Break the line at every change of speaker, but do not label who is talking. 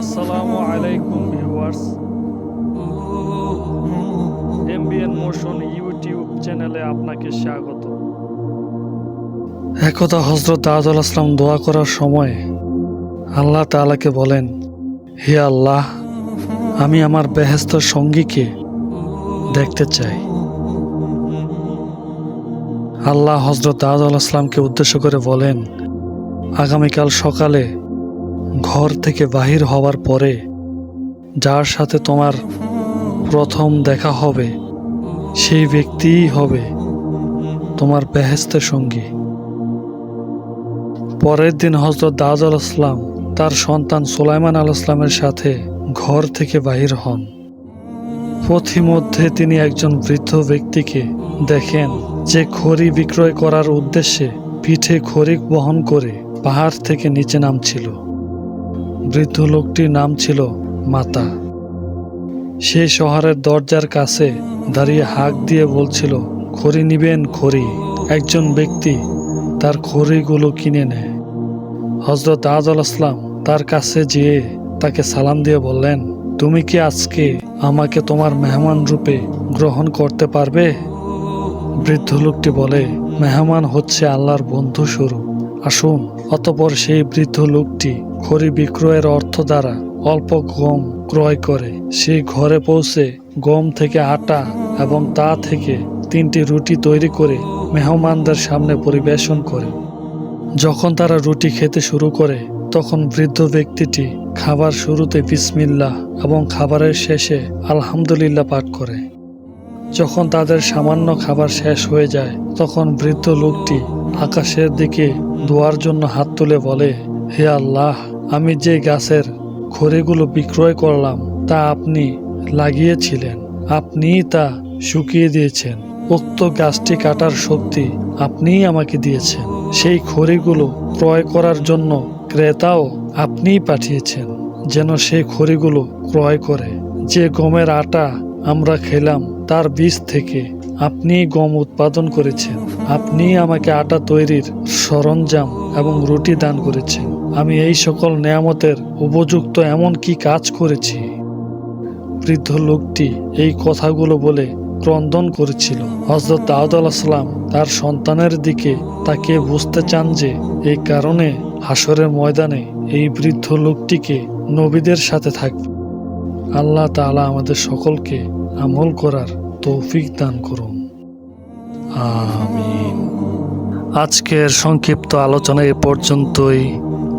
আসসালামু আলাইকুম viewers. MBN motion YouTube চ্যানেলে আপনাকে স্বাগত। একদা হজরত দাউদ আসলাম দোয়া করার সময় আল্লাহ তাআলাকে বলেন, হে আল্লাহ, আমি আমার বেহেস্ত সঙ্গীকে দেখতে চাই। আল্লাহ হজরত দাউদ আসলামকে উদ্দেশ্য করে বলেন, আগামীকাল সকালে ঘর থেকে বাহির হওয়ার পরে যার সাথে তোমার প্রথম দেখা হবে, সেই ব্যক্তিই হবে তোমার বেহেস্তের সঙ্গী। পরের দিন হজরত দাউদ আল তার সন্তান সুলাইমান আল সাথে ঘর থেকে বাহির হন। পথিমধ্যে তিনি একজন বৃদ্ধ ব্যক্তিকে দেখেন যে খড়ি বিক্রয় করার উদ্দেশ্যে পিঠে খড়ি বহন করে পাহাড় থেকে নিচে নামছিল। বৃদ্ধ লোকটির নাম ছিল মাতা। সে শহরের দরজার কাছে দাঁড়িয়ে হাঁক দিয়ে বলছিল, খড়ি নিবেন, খড়ি। একজন ব্যক্তি তার খড়িগুলো কিনে নেয়। হজরত আজ আল আসলাম তার কাছে যেয়ে তাকে সালাম দিয়ে বললেন, তুমি কি আজকে আমাকে তোমার মেহমান রূপে গ্রহণ করতে পারবে? বৃদ্ধ লোকটি বলে, মেহমান হচ্ছে আল্লাহর বন্ধু স্বরূপ আসুন, অতপর সেই বৃদ্ধ লোকটি খড়ি বিক্রয়ের অর্থ দ্বারা অল্প গম ক্রয় করে, সেই ঘরে পৌঁছে গম থেকে আটা এবং তা থেকে তিনটি রুটি তৈরি করে মেহমানদের সামনে পরিবেশন করে। যখন তারা রুটি খেতে শুরু করে, তখন বৃদ্ধ ব্যক্তিটি খাবার শুরুতে বিসমিল্লাহ এবং খাবারের শেষে আলহামদুলিল্লাহ পাঠ করে। যখন তাদের সামান্য খাবার শেষ হয়ে যায়, তখন বৃদ্ধ লোকটি আকাশের দিকে দোয়ার জন্য হাত তুলে বলে হে আল্লাহ, আমি যে গাছের খড়িগুলো বিক্রয় করলাম, তা আপনি লাগিয়েছিলেন। আপনিই তা শুকিয়ে দিয়েছেন। উক্ত গাছটি কাটার শক্তি আপনিই আমাকে দিয়েছেন। সেই খড়িগুলো ক্রয় করার জন্য ক্রেতাও আপনিই পাঠিয়েছেন, যেন সেই খড়িগুলো ক্রয় করে। যে গমের আটা আমরা খেলাম, তার বীজ থেকে আপনিই গম উৎপাদন করেছেন। আপনিই আমাকে আটা তৈরির সরঞ্জাম এবং রুটি দান করেছেন। আমি এই সকল নেয়ামতের উপযুক্ত এমন কি কাজ করেছি? বৃদ্ধ লোকটি এই কথাগুলো বলে ক্রন্দন করেছিল। হজরত দাউদ আলাহিসাম তার সন্তানের দিকে তাকে বুঝতে চান যে এই কারণে হাসরের ময়দানে এই বৃদ্ধ লোকটিকে নবীদের সাথে থাকবে। আল্লাহ তাআলা আমাদের সকলকে আমল করার তৌফিক দান করুন। আজকের সংক্ষিপ্ত আলোচনা এ পর্যন্তই।